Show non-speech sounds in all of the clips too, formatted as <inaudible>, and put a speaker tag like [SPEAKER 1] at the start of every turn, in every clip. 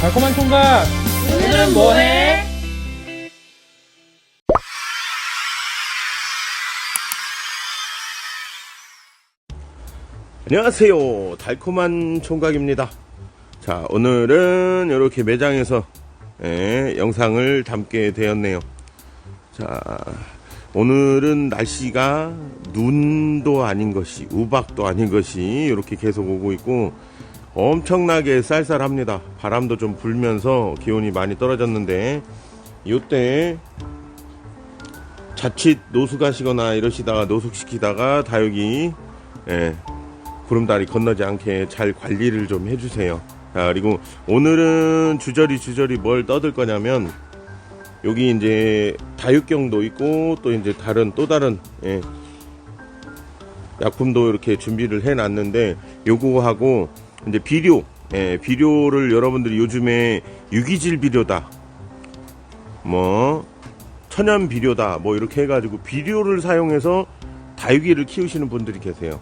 [SPEAKER 1] 달콤한 총각 오늘은 뭐해?
[SPEAKER 2] 안녕하세요. 달콤한 총각입니다. 자, 오늘은 이렇게 매장에서 예, 영상을 담게 되었네요. 자, 오늘은 날씨가 눈도 아닌 것이, 우박도 아닌 것이 이렇게 계속 오고 있고 엄청나게 쌀쌀합니다. 바람도 좀 불면서 기온이 많이 떨어졌는데 이때 자칫 노숙하시거나 이러시다가 노숙시키다가 다육이 예, 구름다리 건너지 않게 잘 관리를 좀 해주세요. 자, 그리고 오늘은 주저리 주저리 뭘 떠들 거냐면 여기 이제 다육경도 있고 또 이제 다른 또 다른 예, 약품도 이렇게 준비를 해놨는데 요거하고 이제 비료 예, 비료를 여러분들이 요즘에 유기질 비료다 뭐 천연 비료다 뭐 이렇게 해가지고 비료를 사용해서 다육이를 키우시는 분들이 계세요.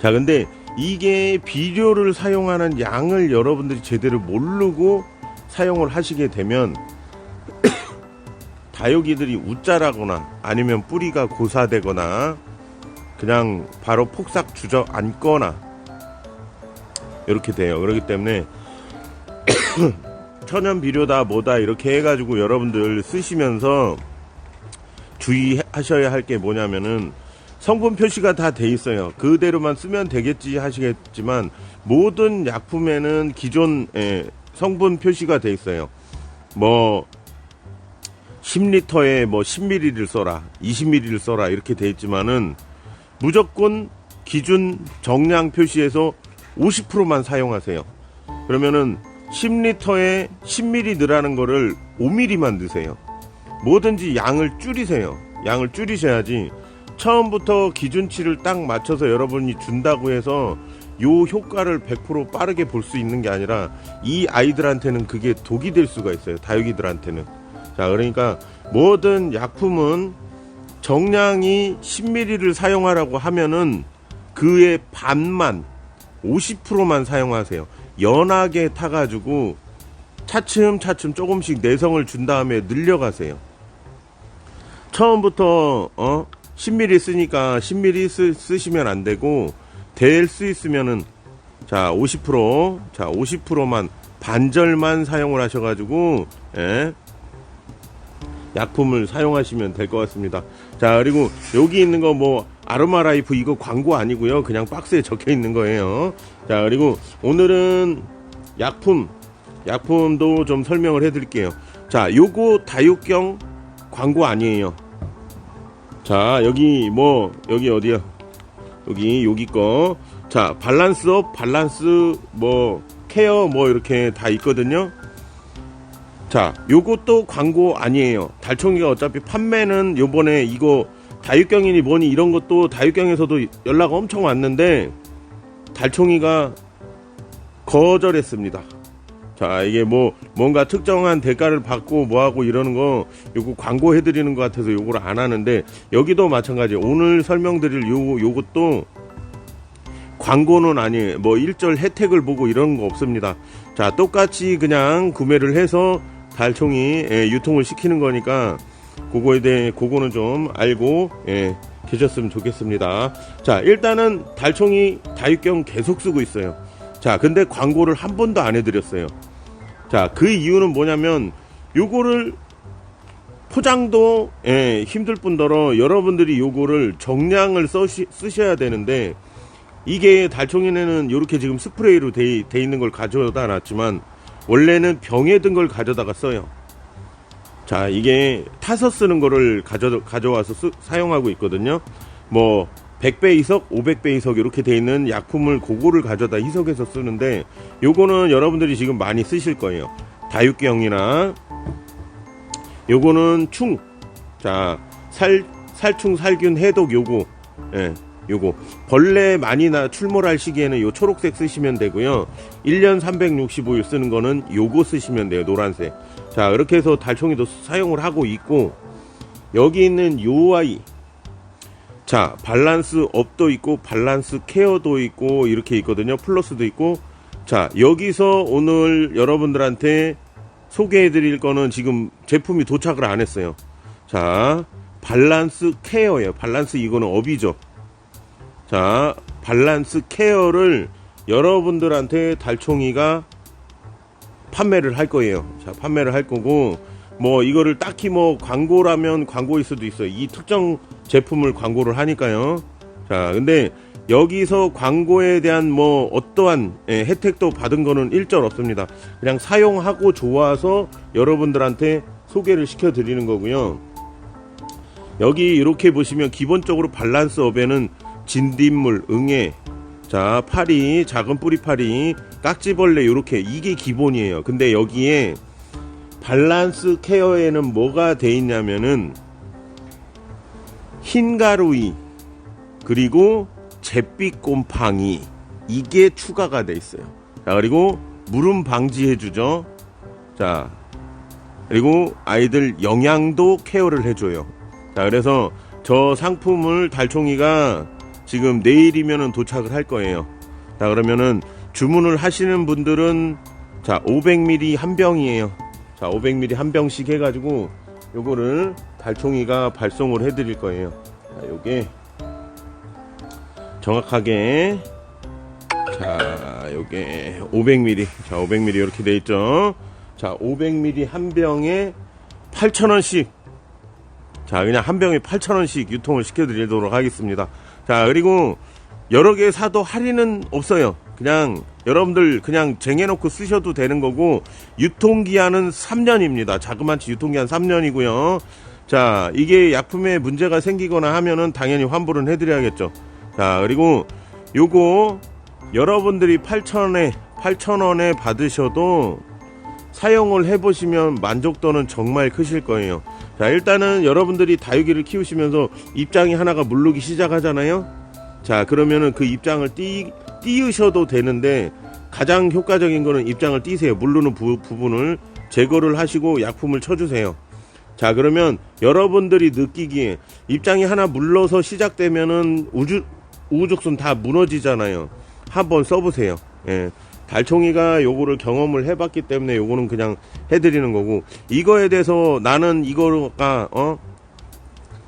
[SPEAKER 2] 자, 근데 이게 비료를 사용하는 양을 여러분들이 제대로 모르고 사용을 하시게 되면 <coughs> 다육이들이 웃자라거나 아니면 뿌리가 고사되거나 그냥 바로 폭삭 주저앉거나 이렇게 돼요. 그렇기 때문에 <coughs> 천연 비료다 뭐다 이렇게 해가지고 여러분들 쓰시면서 주의하셔야 할 게 뭐냐면은 성분 표시가 다 돼 있어요. 그대로만 쓰면 되겠지 하시겠지만 모든 약품에는 기존 예, 성분 표시가 돼 있어요. 뭐 10리터에 뭐 10ml를 써라, 20ml를 써라 이렇게 돼 있지만은 무조건 기준 정량 표시에서 50%만 사용하세요. 그러면은 10리터에 10ml 넣으라는 거를 5ml만 넣으세요. 뭐든지 양을 줄이세요. 양을 줄이셔야지 처음부터 기준치를 딱 맞춰서 여러분이 준다고 해서 요 효과를 100% 빠르게 볼 수 있는 게 아니라 이 아이들한테는 그게 독이 될 수가 있어요. 다육이들한테는. 자, 그러니까 모든 약품은 정량이 10ml를 사용하라고 하면은 그의 반만 50%만 사용하세요. 연하게 타가지고 차츰차츰 조금씩 내성을 준 다음에 늘려가세요. 처음부터 어 10mm 쓰니까 10mm 쓰, 쓰시면 안 되고 될 수 있으면은 자 50%자 50%만 반절만 사용을 하셔가지고 예, 약품을 사용하시면 될 것 같습니다. 자 그리고 여기 있는 거 뭐 아로마 라이프 이거 광고 아니고요. 그냥 박스에 적혀 있는 거예요. 자 그리고 오늘은 약품 약품도 좀 설명을 해 드릴게요. 자 요거 다육경 광고 아니에요. 자 여기 뭐 여기 어디야? 여기 여기 거. 자 밸런스업 밸런스 뭐 케어 뭐 이렇게 다 있거든요. 자 요것도 광고 아니에요. 달총이가 어차피 판매는 요번에 이거 다육경이니 뭐니 이런 것도 다육경에서도 연락 엄청 왔는데 달총이가 거절했습니다. 자 이게 뭐 뭔가 특정한 대가를 받고 뭐하고 이러는 거 요거 광고 해드리는 것 같아서 요거를 안 하는데 여기도 마찬가지 오늘 설명드릴 요 요것도 광고는 아니에요 뭐 일절 혜택을 보고 이런 거 없습니다 자 똑같이 그냥 구매를 해서 달총이 예, 유통을 시키는 거니까 그거에 대해 그거는 좀 알고 예, 계셨으면 좋겠습니다. 자 일단은 달총이 다육경 계속 쓰고 있어요. 자 근데 광고를 한 번도 안 해드렸어요. 자, 그 이유는 뭐냐면 요거를 포장도 예, 힘들 뿐더러 여러분들이 요거를 정량을 써시, 쓰셔야 되는데 이게 달총이네는 이렇게 지금 스프레이로 돼, 돼 있는 걸 가져다 놨지만 원래는 병에 든 걸 가져다가 써요. 자, 이게 타서 쓰는 거를 가져, 가져와서 쓰, 사용하고 있거든요. 뭐 100배 이석, 500배 이석 이렇게 돼 있는 약품을 그거를 가져다 희석해서 쓰는데 요거는 여러분들이 지금 많이 쓰실 거예요. 다육경이나 요거는 충. 자, 살 살충 살균 해독 요거. 예. 요거 벌레 많이 나 출몰할 시기에는 요 초록색 쓰시면 되고요. 1년 365일 쓰는 거는 요거 쓰시면 돼요. 노란색. 자, 이렇게 해서 달총이도 사용을 하고 있고 여기 있는 요 아이 자, 밸런스 업도 있고, 밸런스 케어도 있고, 이렇게 있거든요. 플러스도 있고, 자, 여기서 오늘 여러분들한테 소개해 드릴 거는 지금 제품이 도착을 안 했어요. 자, 밸런스 케어예요. 밸런스 이거는 업이죠. 자, 밸런스 케어를 여러분들한테 달총이가 판매를 할 거예요. 자, 판매를 할 거고, 뭐, 이거를 딱히 뭐, 광고라면 광고일 수도 있어요. 이 특정 제품을 광고를 하니까요. 자, 근데 여기서 광고에 대한 뭐, 어떠한 예, 혜택도 받은 거는 일절 없습니다. 그냥 사용하고 좋아서 여러분들한테 소개를 시켜 드리는 거고요. 여기 이렇게 보시면 기본적으로 밸런스 업에는 진딧물, 응애, 자, 파리, 작은 뿌리파리, 깍지벌레 요렇게 이게 기본이에요. 근데 여기에 밸런스 케어에는 뭐가 돼 있냐면은 흰가루이 그리고 잿빛 곰팡이 이게 추가가 돼 있어요. 자, 그리고 무름 방지해 주죠. 자, 그리고 아이들 영양도 케어를 해줘요. 자, 그래서 저 상품을 달총이가 지금 내일이면은 도착을 할 거예요. 자, 그러면은 주문을 하시는 분들은 자, 500ml 한 병이에요. 자, 500ml 한 병씩 해가지고 요거를 달총이가 발송을 해드릴 거예요. 자, 요게 정확하게 자, 요게 500ml. 자, 500ml 이렇게 돼 있죠. 자, 500ml 한 병에 8,000원씩. 자, 그냥 한 병에 8,000원씩 유통을 시켜드리도록 하겠습니다. 자, 그리고 여러 개 사도 할인은 없어요. 그냥 여러분들 그냥 쟁여놓고 쓰셔도 되는 거고, 유통기한은 3년입니다. 자그마치 유통기한 3년이고요. 자, 이게 약품에 문제가 생기거나 하면은 당연히 환불은 해드려야겠죠. 자, 그리고 요거 여러분들이 8,000원에, 8,000원에 받으셔도 사용을 해보시면 만족도는 정말 크실 거예요. 자, 일단은 여러분들이 다육이를 키우시면서 입장이 하나가 물르기 시작하잖아요. 자, 그러면은 그 입장을 띄, 띄우셔도 되는데 가장 효과적인 거는 입장을 띄세요. 물르는 부, 부분을 제거를 하시고 약품을 쳐주세요. 자, 그러면 여러분들이 느끼기에 입장이 하나 물러서 시작되면은 우주, 우후죽순 다 무너지잖아요. 한번 써보세요. 예. 달총이가 요거를 경험을 해봤기 때문에 요거는 그냥 해드리는 거고 이거에 대해서 나는 이거가 어?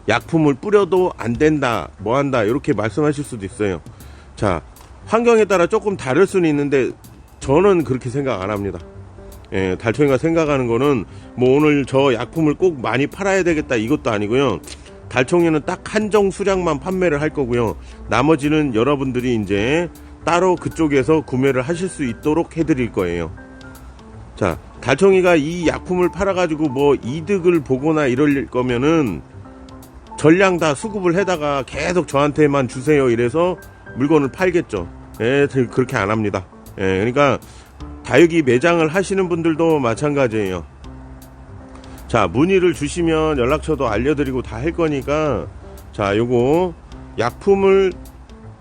[SPEAKER 2] 약품을 뿌려도 안 된다 뭐 한다 이렇게 말씀하실 수도 있어요. 자 환경에 따라 조금 다를 수는 있는데 저는 그렇게 생각 안 합니다. 예, 달총이가 생각하는 거는 뭐 오늘 저 약품을 꼭 많이 팔아야 되겠다 이것도 아니고요. 달총이는 딱 한정 수량만 판매를 할 거고요. 나머지는 여러분들이 이제 따로 그쪽에서 구매를 하실 수 있도록 해드릴 거예요. 자, 달총이가 이 약품을 팔아가지고 뭐 이득을 보거나 이럴 거면은 전량 다 수급을 해다가 계속 저한테만 주세요 이래서 물건을 팔겠죠. 예, 그렇게 안 합니다. 예, 그러니까 다육이 매장을 하시는 분들도 마찬가지예요. 자, 문의를 주시면 연락처도 알려드리고 다 할 거니까 자, 요거 약품을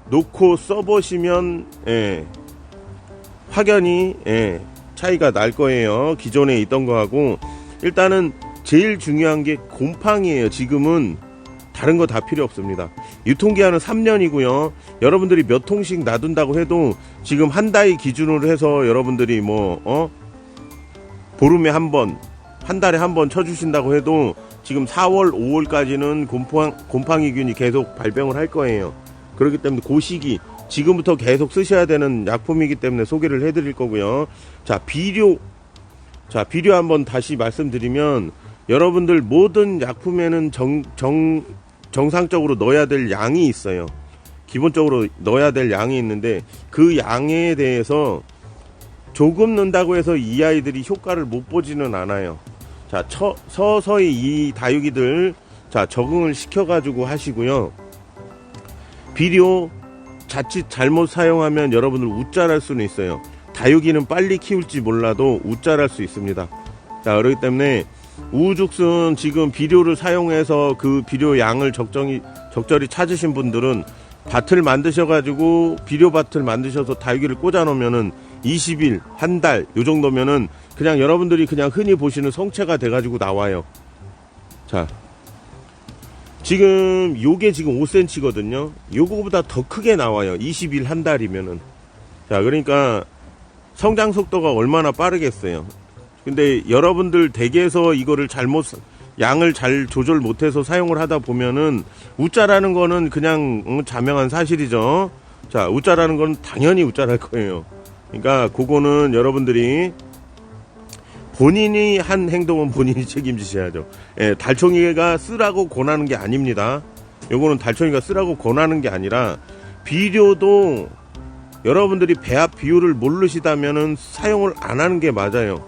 [SPEAKER 2] 놓고 써보시면 예, 확연히 예, 차이가 날 거예요. 기존에 있던 거하고 일단은 제일 중요한 게 곰팡이에요. 지금은 다른 거 다 필요 없습니다. 유통기한은 3년이고요. 여러분들이 몇 통씩 놔둔다고 해도 지금 한달 기준으로 해서 여러분들이 뭐 어? 보름에 한 번, 한 달에 한 번 쳐주신다고 해도 지금 4월, 5월까지는 곰팡, 곰팡이균이 계속 발병을 할 거예요. 그렇기 때문에 그 시기 지금부터 계속 쓰셔야 되는 약품이기 때문에 소개를 해드릴 거고요. 자 비료 자 비료 한번 다시 말씀드리면 여러분들 모든 약품에는 정, 정 정상적으로 넣어야 될 양이 있어요. 기본적으로 넣어야 될 양이 있는데 그 양에 대해서 조금 넣는다고 해서 이 아이들이 효과를 못 보지는 않아요. 자 처, 서서히 이 다육이들 자 적응을 시켜가지고 하시고요. 비료 자칫 잘못 사용하면 여러분들 웃잘할 수는 있어요. 다육이는 빨리 키울지 몰라도 웃잘할 수 있습니다. 자, 그렇기 때문에 우죽순 지금 비료를 사용해서 그 비료 양을 적정히 적절히 찾으신 분들은 밭을 만드셔가지고 비료밭을 만드셔서 다육이를 꽂아 놓으면은 20일, 한 달, 요 정도면은 그냥 여러분들이 그냥 흔히 보시는 성체가 돼가지고 나와요. 자, 지금 요게 지금 5cm거든요. 요거보다 더 크게 나와요. 20일 한 달이면은. 자, 그러니까 성장 속도가 얼마나 빠르겠어요. 근데 여러분들 댁에서 이거를 잘못 사- 양을 잘 조절 못해서 사용을 하다 보면은 우짜라는 거는 그냥 음, 자명한 사실이죠. 자, 우짜라는 건 당연히 우짜랄 거예요. 그러니까 그거는 여러분들이 본인이 한 행동은 본인이 <laughs> 책임지셔야죠. 예, 달총이가 쓰라고 권하는 게 아닙니다. 요거는 달총이가 쓰라고 권하는 게 아니라 비료도 여러분들이 배합 비율을 모르시다면은 사용을 안 하는 게 맞아요.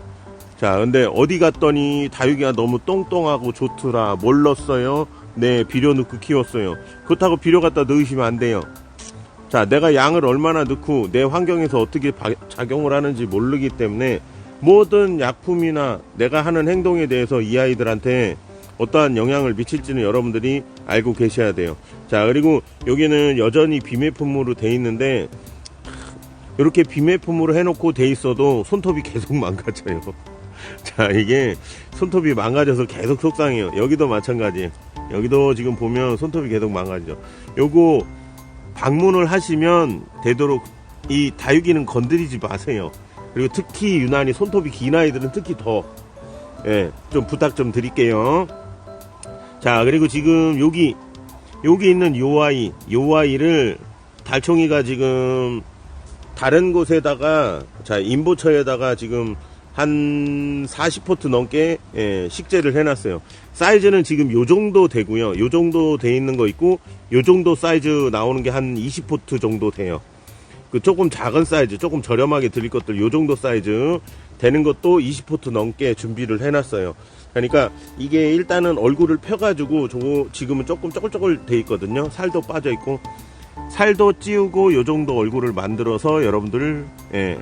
[SPEAKER 2] 자, 근데 어디 갔더니 다육이가 너무 똥똥하고 좋더라. 뭘 넣었어요? 네, 비료 넣고 키웠어요. 그렇다고 비료 갖다 넣으시면 안 돼요. 자, 내가 양을 얼마나 넣고 내 환경에서 어떻게 바- 작용을 하는지 모르기 때문에 모든 약품이나 내가 하는 행동에 대해서 이 아이들한테 어떠한 영향을 미칠지는 여러분들이 알고 계셔야 돼요. 자, 그리고 여기는 여전히 비매품으로 돼 있는데 이렇게 비매품으로 해놓고 돼 있어도 손톱이 계속 망가져요. <laughs> 자, 이게 손톱이 망가져서 계속 속상해요. 여기도 마찬가지. 여기도 지금 보면 손톱이 계속 망가지죠. 요거 방문을 하시면 되도록 이 다육이는 건드리지 마세요. 그리고 특히 유난히 손톱이 긴 아이들은 특히 더, 예, 좀 부탁 좀 드릴게요. 자, 그리고 지금 여기, 여기 있는 요 아이, 요 아이를 달총이가 지금 다른 곳에다가, 자, 인보처에다가 지금 한 40포트 넘게, 예, 식재를 해놨어요. 사이즈는 지금 요 정도 되고요. 요 정도 돼 있는 거 있고, 요 정도 사이즈 나오는 게 한 20포트 정도 돼요. 그 조금 작은 사이즈, 조금 저렴하게 드릴 것들 요 정도 사이즈 되는 것도 20포트 넘게 준비를 해놨어요. 그러니까 이게 일단은 얼굴을 펴가지고 저거 지금은 조금 쪼글쪼글 돼 있거든요. 살도 빠져 있고 살도 찌우고 요 정도 얼굴을 만들어서 여러분들 예,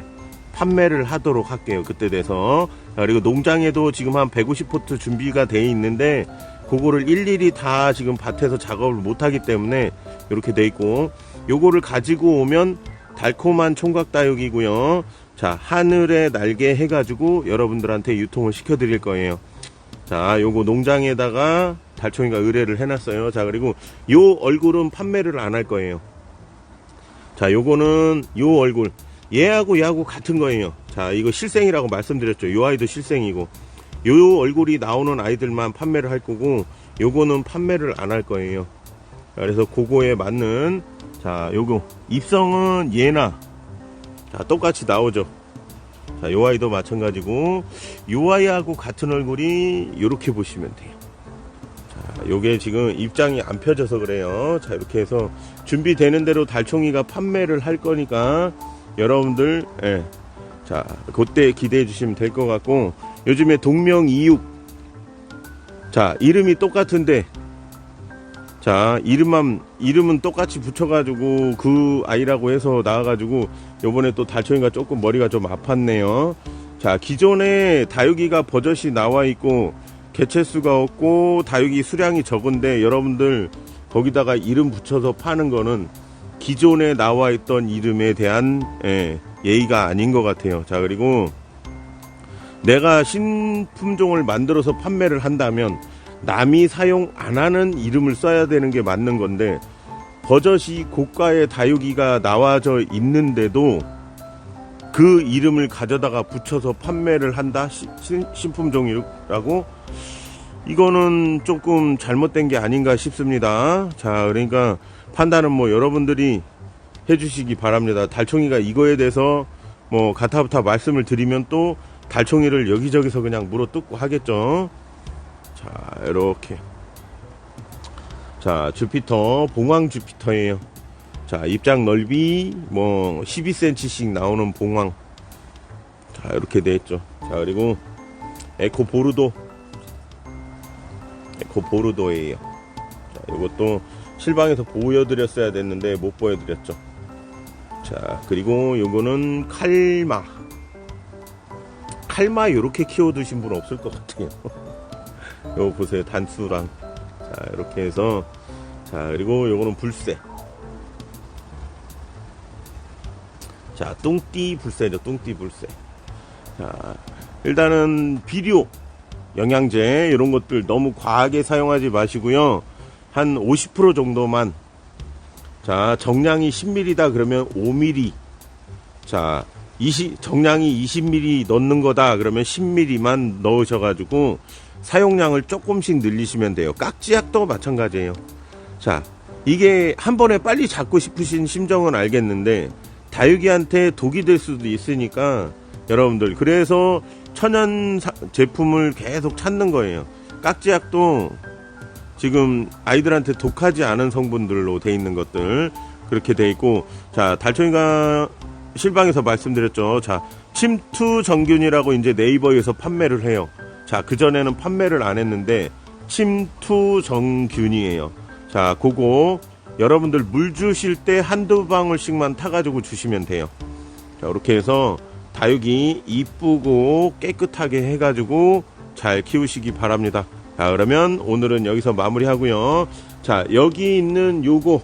[SPEAKER 2] 판매를 하도록 할게요. 그때 돼서 자, 그리고 농장에도 지금 한 150포트 준비가 돼 있는데 그거를 일일이 다 지금 밭에서 작업을 못 하기 때문에 이렇게 돼 있고 요거를 가지고 오면 달콤한 총각 다육이고요. 자, 하늘의 날개 해가지고 여러분들한테 유통을 시켜드릴 거예요. 자, 요거 농장에다가 달총이가 의뢰를 해놨어요. 자, 그리고 요 얼굴은 판매를 안 할 거예요. 자, 요거는 요 얼굴. 얘하고 얘하고 같은 거예요. 자, 이거 실생이라고 말씀드렸죠. 요 아이도 실생이고. 요 얼굴이 나오는 아이들만 판매를 할 거고, 요거는 판매를 안 할 거예요. 자, 그래서 그거에 맞는, 자, 요거. 입성은 얘나, 자, 똑같이 나오죠. 자, 요 아이도 마찬가지고, 요 아이하고 같은 얼굴이 요렇게 보시면 돼요. 자, 요게 지금 입장이 안 펴져서 그래요. 자, 이렇게 해서 준비되는 대로 달총이가 판매를 할 거니까, 여러분들, 예. 자, 그때 기대해 주시면 될 것 같고, 요즘에 동명 이육. 자, 이름이 똑같은데, 자, 이름만, 이름은 똑같이 붙여가지고 그 아이라고 해서 나와가지고 요번에 또 달총이가 조금 머리가 좀 아팠네요. 자, 기존에 다육이가 버젓이 나와 있고 개체수가 없고 다육이 수량이 적은데 여러분들 거기다가 이름 붙여서 파는 거는 기존에 나와 있던 이름에 대한 예, 예의가 아닌 것 같아요. 자, 그리고 내가 신품종을 만들어서 판매를 한다면 남이 사용 안 하는 이름을 써야 되는 게 맞는 건데 버젓이 고가의 다육이가 나와져 있는데도 그 이름을 가져다가 붙여서 판매를 한다 시- 신, 신품 종이라고 이거는 조금 잘못된 게 아닌가 싶습니다. 자, 그러니까 판단은 뭐 여러분들이 해주시기 바랍니다. 달총이가 이거에 대해서 뭐 가타부타 말씀을 드리면 또 달총이를 여기저기서 그냥 물어 뜯고 하겠죠. 자, 이렇게. 자, 주피터, 봉황 주피터예요. 자, 입장 넓이 뭐 12cm씩 나오는 봉황. 자, 이렇게 돼 있죠. 자, 그리고 에코 보르도. 에코 보르도예요. 자, 이것도 실방에서 보여드렸어야 됐는데 못 보여드렸죠. 자, 그리고 요거는 칼마. 칼마 요렇게 키워두신 분 없을 것 같아요. <laughs> 요거 보세요. 단수랑. 자, 이렇게 해서. 자, 그리고 요거는 불새. 자, 뚱띠 불새죠. 뚱띠 불새. 자, 일단은 비료, 영양제, 이런 것들 너무 과하게 사용하지 마시고요. 한 50% 정도만. 자, 정량이 10ml다 그러면 5ml. 자, 20, 정량이 20ml 넣는 거다 그러면 10ml만 넣으셔가지고 사용량을 조금씩 늘리시면 돼요. 깍지약도 마찬가지예요. 자, 이게 한 번에 빨리 잡고 싶으신 심정은 알겠는데 다육이한테 독이 될 수도 있으니까 여러분들 그래서 천연 사- 제품을 계속 찾는 거예요. 깍지약도 지금 아이들한테 독하지 않은 성분들로 돼 있는 것들 그렇게 돼 있고 자 달총이가 실방에서 말씀드렸죠 자 침투 정균이라고 이제 네이버에서 판매를 해요 자 그전에는 판매를 안 했는데 침투 정균이에요 자 그거 여러분들 물 주실 때 한두 방울씩만 타가지고 주시면 돼요 자 이렇게 해서 다육이 이쁘고 깨끗하게 해가지고 잘 키우시기 바랍니다. 자 그러면 오늘은 여기서 마무리하고요. 자 여기 있는 요거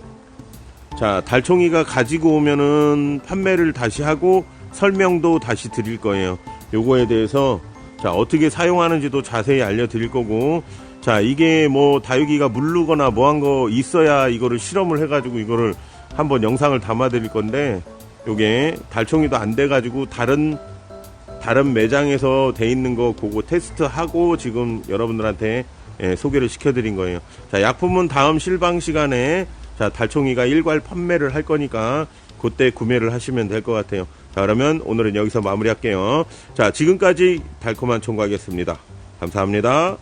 [SPEAKER 2] 자 달총이가 가지고 오면은 판매를 다시 하고 설명도 다시 드릴 거예요. 요거에 대해서 자 어떻게 사용하는지도 자세히 알려드릴 거고 자 이게 뭐 다육이가 물르거나 뭐 한 거 있어야 이거를 실험을 해가지고 이거를 한번 영상을 담아 드릴 건데 요게 달총이도 안 돼가지고 다른 다른 매장에서 돼 있는 거 그거 테스트하고 지금 여러분들한테 예, 소개를 시켜드린 거예요. 자 약품은 다음 실방 시간에 자 달총이가 일괄 판매를 할 거니까 그때 구매를 하시면 될 것 같아요. 자 그러면 오늘은 여기서 마무리할게요. 자 지금까지 달콤한 총각이었습니다. 감사합니다.